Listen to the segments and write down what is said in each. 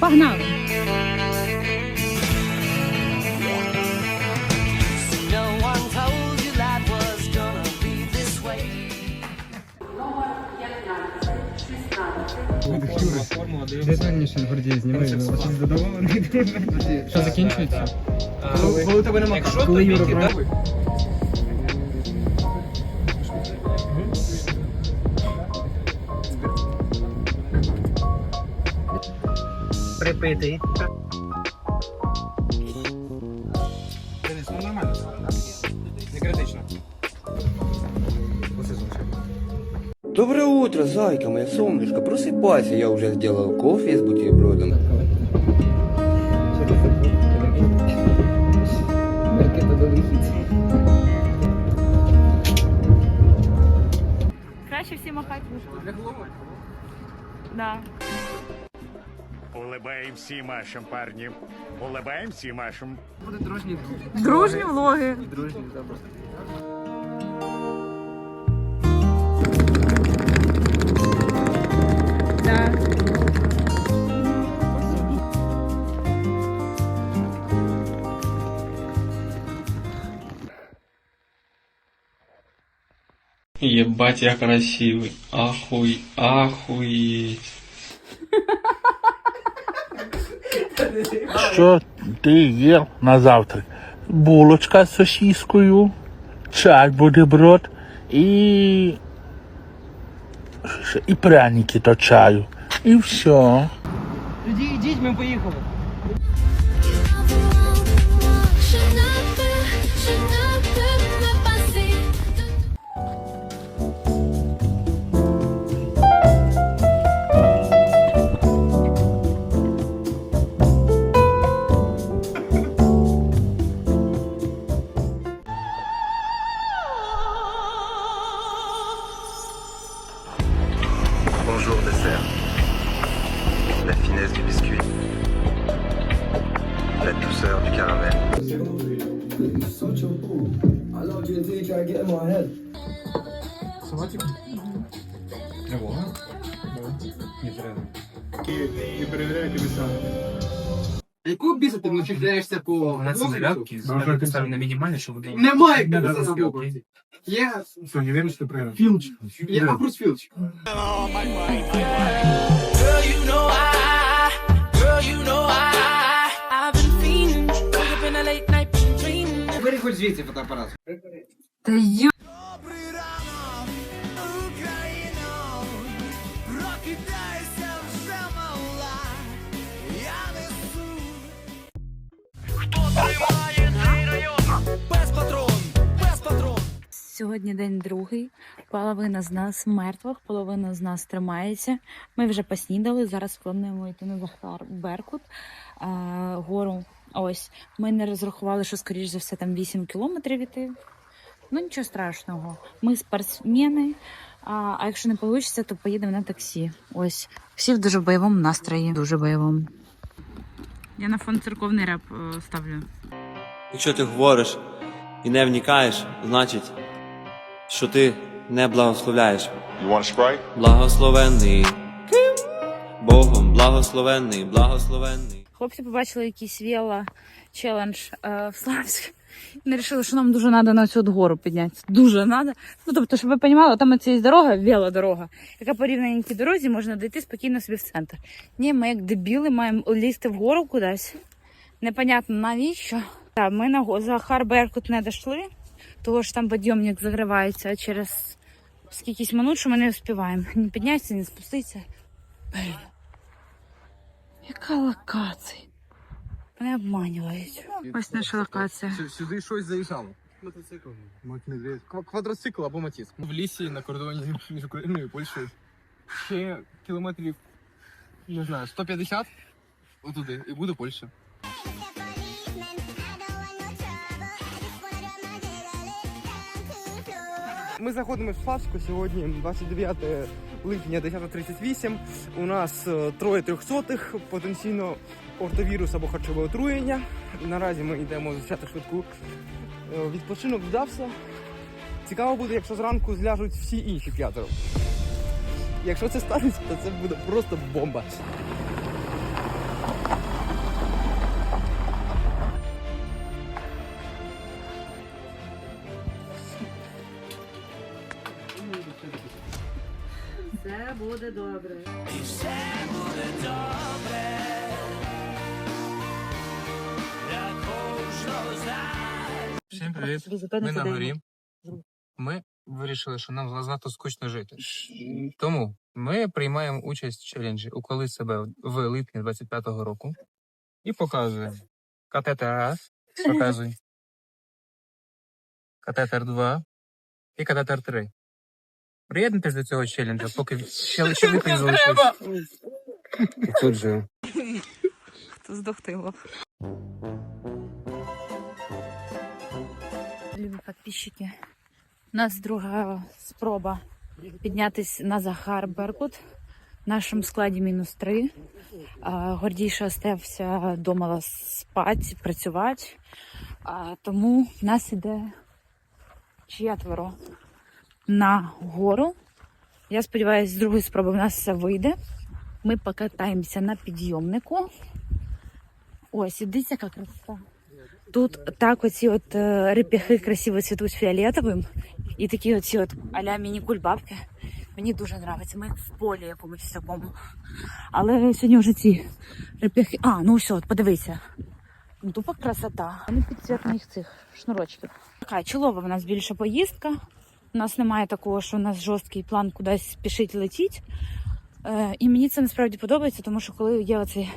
Погнали! No one told you life was gonna be this way. Детальніше Гордій знімай. Щось задоволений. Що закінчується? Коли, коли тебе нема коли Юра Денис, ну нормально? Не критично. Доброе утро, зайка моя солнышко, просыпайся, я уже сделал кофе с бутербродом. Краще всі махати. Да. Улыбаемся и машем, парни. Улыбаемся и машем. Буде дружні Дружні влоги. дружні добре. Да. Ебать, я красивый. Ахуй, ахуеть. Що ти їв на завтрак? Булочка з сосіскою, чай бутерброд і. І пряники до чаю. І все. Тоді йдіть, ми поїхали. Не перевіряйте віса. Яку біса ти начисляєшся по зарядки поставив на мінімальне, щоб вони... Немає Не біса боку. спілки. Є Що, не віриш, що ти програв? філч. Є Акрус філч. Girl, звідси фотоапарат. Та ю... Україно, прокидайся вже мала, я несу. Хто тримає цей район? Без патрон, без патрон. Сьогодні день другий. Половина з нас мертвих, половина з нас тримається. Ми вже поснідали. Зараз плануємо йти на Захар Беркут. Гору. Ось ми не розрахували, що скоріш за все там 8 кілометрів іти. Ну нічого страшного. Ми спортсмени. А, а якщо не вийде, то поїдемо на таксі. Ось всі в дуже бойовому настрої. Дуже бойовому. Я на фон церковний реп е, ставлю. Якщо ти говориш і не вникаєш, значить, що ти не благословляєш. Благословенний. Богом, благословенний, благословенний. Хлопці побачили якийсь вело челендж е, в Славськ. І вирішили, що нам дуже треба на цю гору піднятися. Дуже треба. Ну, тобто, щоб ви розуміли, там це є дорога, велодорога, яка по рівненькій дорозі можна дійти спокійно собі в центр. Ні, ми як дебіли маємо лізти вгору кудись. Непонятно навіщо. Так, ми на го- Захар Беркут не дійшли, тому що там підйомник закривається через скількись минут, що ми не встигаємо. Ні піднятися, ні спуститися. Блін. Яка локація? Не обманюють. Ось наша локація. Сюди щось заїжджало. Мотоцикл. Квадроцикл або матіс. В лісі на кордоні між Україною і Польщею. Ще кілометрів, не знаю, 150 отуди, і буде Польща. Ми заходимо в Славську сьогодні, 29 липня 10.38. У нас е, троє трьохсотих, потенційно ортовірус або харчове отруєння. Наразі ми йдемо зустрічати швидку. Е, Відпочинок вдався. Цікаво буде, якщо зранку зляжуть всі інші п'ятеро. Якщо це станеться, то це буде просто бомба. Буде добре. І все буде добре. Для кожного з нас. Всім привіт. Ми на горі. Ми вирішили, що нам занадто скучно жити. Тому ми приймаємо участь в челенджі «Уколи себе в липні 25-го року і показуємо. Катетер раз, показуй. Катетер 2 і катетер 3. Приєднуйтесь до цього челенджа, поки ще, ще ви залишились. Тут же. Хто здохтило. Любі підписчики. У нас друга спроба піднятися на Захар Беркут. В нашому складі мінус три. А, Гордійша остався вдома спати, працювати. А, тому в нас іде четверо на гору. Я сподіваюся, з другої спроби в нас все вийде. Ми покатаємося на підйомнику. Ось, і дивіться, яка краса. Тут так оці от е, реп'яхи красиво цвітуть фіолетовим. І такі оці от аля міні-кульбабки. Мені дуже подобається. Ми в полі якомусь такому. Але сьогодні вже ці реп'яхи. А, ну все, от подивися. Ну, тупа красота. Вони під цвіт моїх цих шнурочків. Така чолова в нас більше поїздка. У нас немає такого, що у нас жорсткий план кудись спішить летіть. Е, і мені це насправді подобається, тому що коли є оцей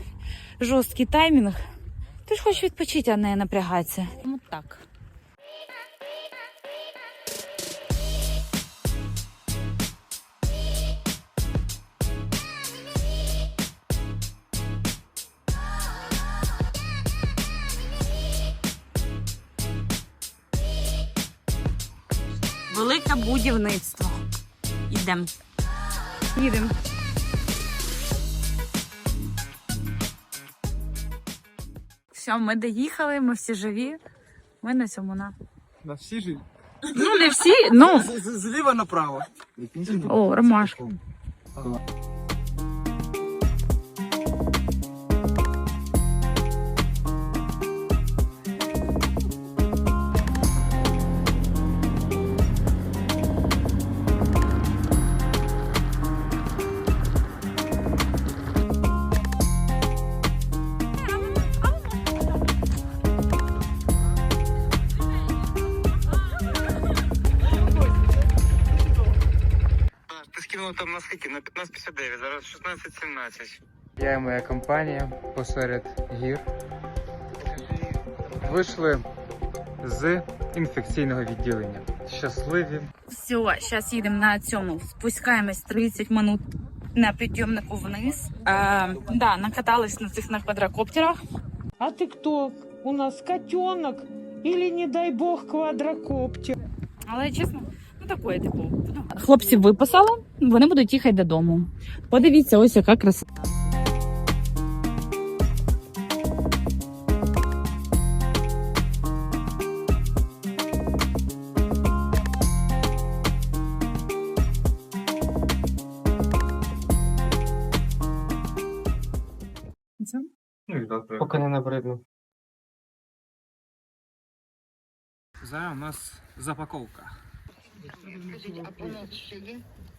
жорсткий таймінг, ти ж хочеш відпочити, а не напрягатися. Тому так. Велике будівництво. Ідемо. Їдемо. Все, ми доїхали, ми всі живі. Ми на цьому на. На всі живі? Ну, не всі, ну. зліва направо. О, ромашка. Ти скільки? На 15.59, зараз 16.17. Я і моя компанія посеред гір вийшли з інфекційного відділення. Щасливі. Все, зараз їдемо на цьому. Спускаємось 30 минут на підйомнику вниз. Е, да, накатались на цих на квадрокоптерах. А ты кто? У нас котенок или, не дай бог, квадрокоптер? Але чесно, ну такое, типу. Хлопців виписали, вони будуть їхати додому. Подивіться, ось яка краса. Поки не набридно. Зараз у нас запаковка.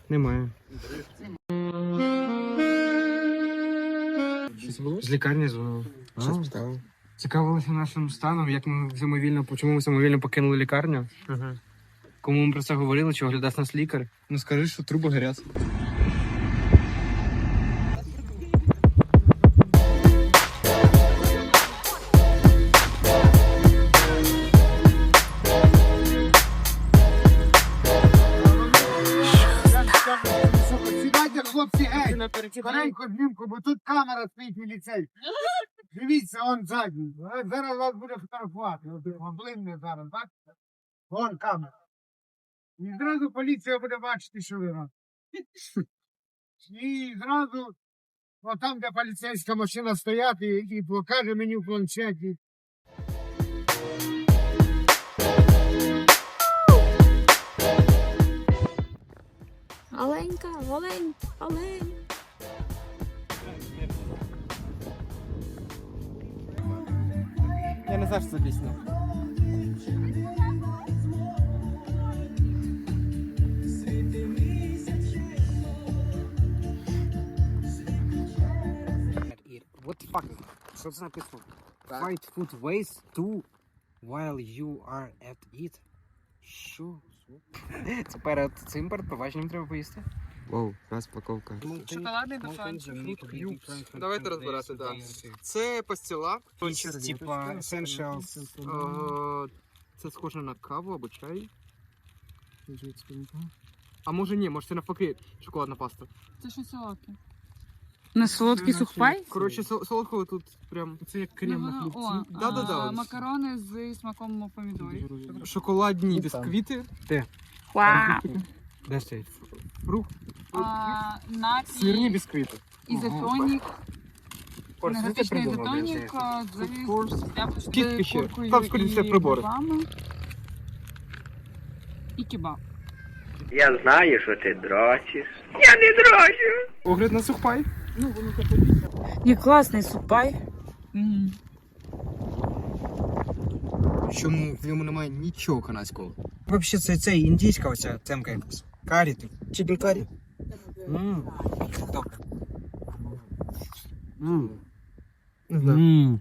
Немає. З лікарні дзвонили. Що? Цікавилися нашим станом, як ми самовільно, чому ми самовільно покинули лікарню. Кому ми про це говорили, чи оглядав нас лікар. Ну скажи, що труба горять. Хлопці, геть! Скоренько знімку, бо тут камера стоїть міліцей. Дивіться, он задній. Зараз вас буде фотографувати. Блинне зараз, бачите? Вон камера. І зразу поліція буде бачити, що ви робите. І зразу, отам, де поліцейська машина стоять, і, і покаже мені в планшеті. Оленька, олень, олень. Я не знаю, що це пісня. What the fuck? Що це написано? Fight food waste to while you are at it. Що? Це перед цим перед побаченням треба поїсти. Вау, розпаковка. Шоколадний батончик. Давайте розбирати, так. Це пастила. Типа Essentials. Е, Це схоже на каву або чай. А може ні, може це навпаки шоколадна паста. Це що солодке? Не солодкий сухпай? Коротше, сол- солодкого тут прям. Це як Ну, воно- О, Да-да-да. а, макарони з смаком помідорів. Шоколадні бісквіти. Вау! Де ж Фрукт. А, напій, Сирні бісквіти. ізотонік, енергетичний ізотонік а, з яблучною Скільки ще? куркою Там, скоріше, все, і прибори. грибами. І кебаб. Я знаю, що ти дрочиш. Я не дрочу. Огляд на сухпай. Є класний сухпай. Чому в ньому немає нічого канадського? Взагалі це, це індійська оця темка якась. Карі тут. Чікен карі. Ммм. Добре. Ммм. Не знаю.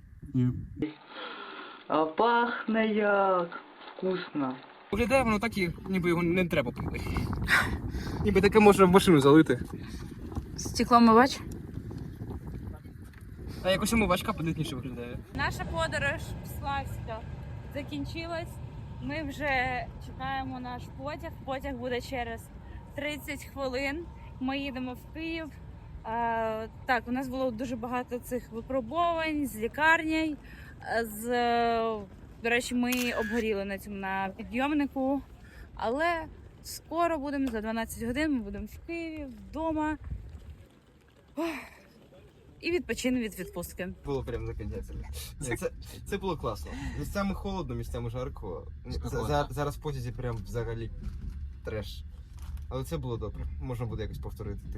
А пахне як вкусно. Виглядає воно так, і ніби його не треба пити. Ніби таке можна в машину залити. Стекломивач. А якось умивачка подитніше виглядає. Наша подорож в Славська закінчилась. Ми вже чекаємо наш потяг. Потяг буде через 30 хвилин. Ми їдемо в Київ. А, так, у нас було дуже багато цих випробувань з лікарні. З, е, до речі, ми обгоріли на цьому на підйомнику. Але скоро будемо за 12 годин. Ми будемо в Києві вдома. Ох. І відпочинемо від відпустки. Було прям закидятися. Це, це, це було класно. Місцями холодно, місцями жарко. За- за- зараз в потязі прям взагалі треш. Але це було добре. Можна буде якось повторити.